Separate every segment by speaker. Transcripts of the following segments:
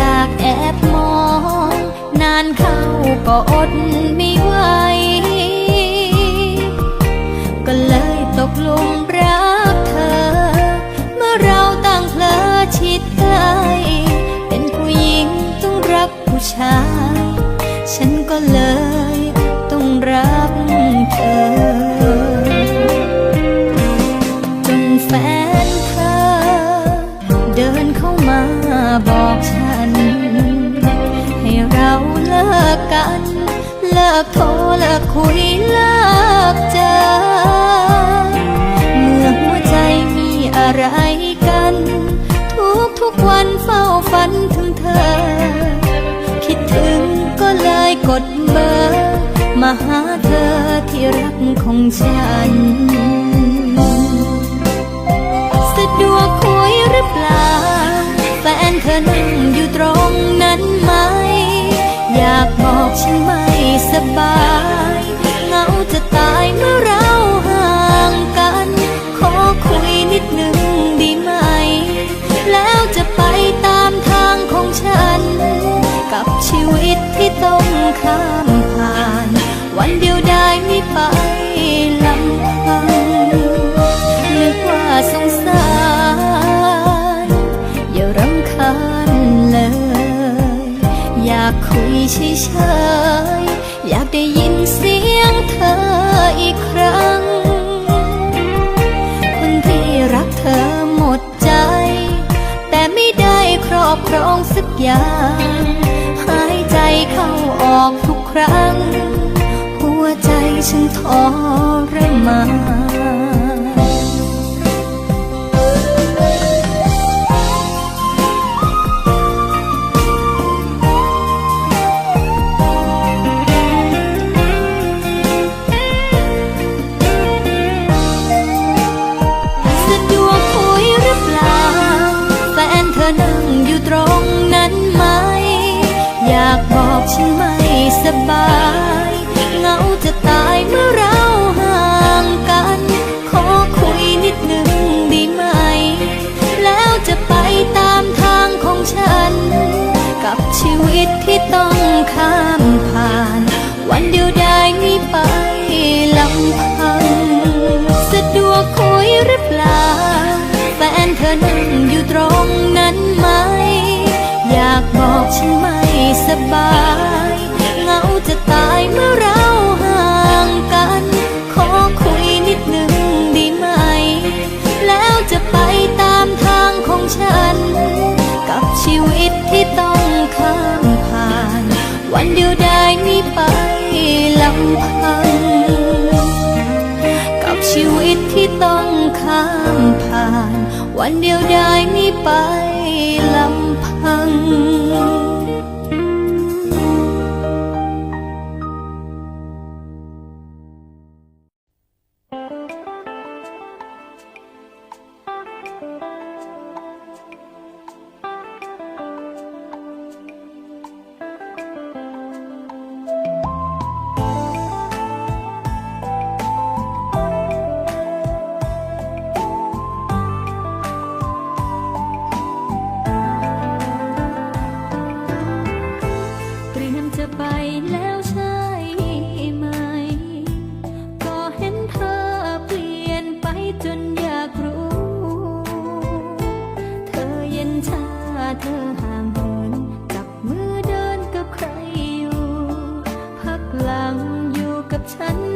Speaker 1: จากแอบมอง นานเข้าก็อดไม่ไหว ฉัน สะดวกคุยหรือเปล่า แฟนเธอนั่งอยู่ตรงนั้นไหม อยากบอกฉันไหม คุยเฉยๆอยากได้ยินเสียงเธออีกครั้ง คนที่รักเธอหมดใจ แต่ไม่ได้ครอบครองสักอย่าง หายใจเข้าออกทุกครั้ง หัวใจฉันทรมาน ฉันไม่สบายเหงาจะตายเมื่อเราห่างกัน ขอคุยนิดหนึ่งดีไหม แล้วจะไปตามทางของฉัน กับชีวิตที่ต้องข้ามผ่าน วันเดียวได้นี้ไปลำพังสะดวกคุยหรือเปล่าแฟนเธอนั่งอยู่ตรงนั้นไหม อยากบอกฉันไหม สบายเหงาจะตายเมื่อเราห่างกัน ขอคุยนิดหนึ่งดีไหม แล้วจะไปตามทางของฉัน กับชีวิตที่ต้องข้ามผ่าน วันเดียวได้นี้ไปลำพัง กับชีวิตที่ต้องข้ามผ่าน วันเดียวได้นี้ไปลำพัง อ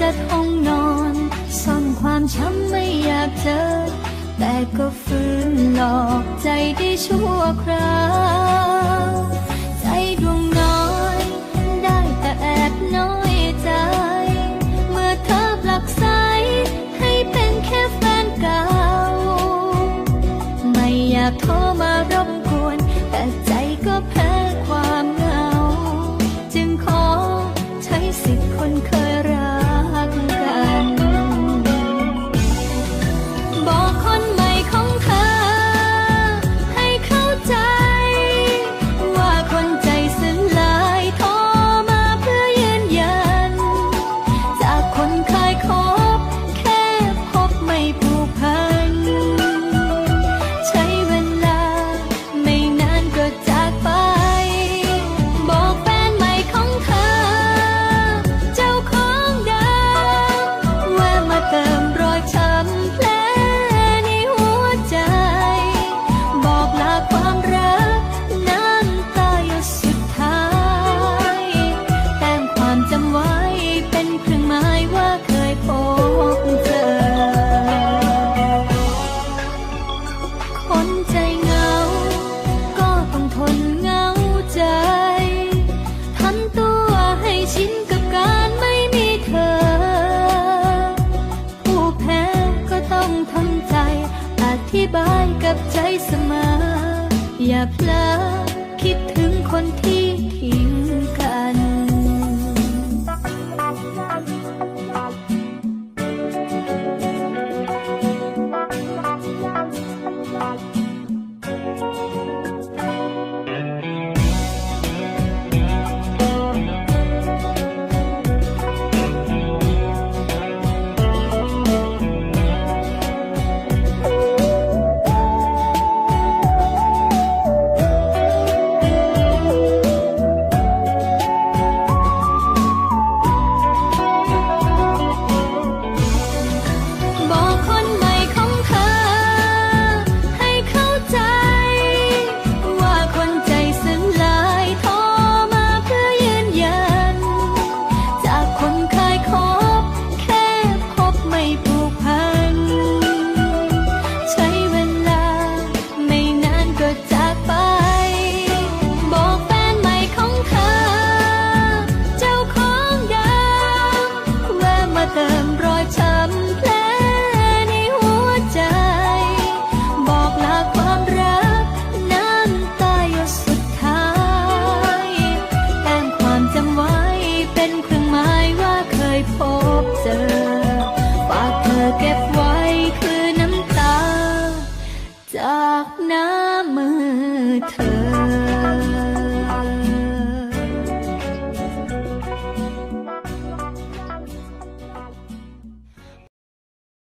Speaker 1: จัดห้องนอนซ่อนความช้ำไม่อยากเจอ แต่ก็ฟื้นหลอกใจได้ชั่วคราว ใจดวงน้อยได้แต่แอบน้อยใจ เมื่อเธอปลักใสให้เป็นแค่แฟนเก่า ไม่อยากโทรมารบับใจเสมอ อย่าพลอคิดถึงคนที่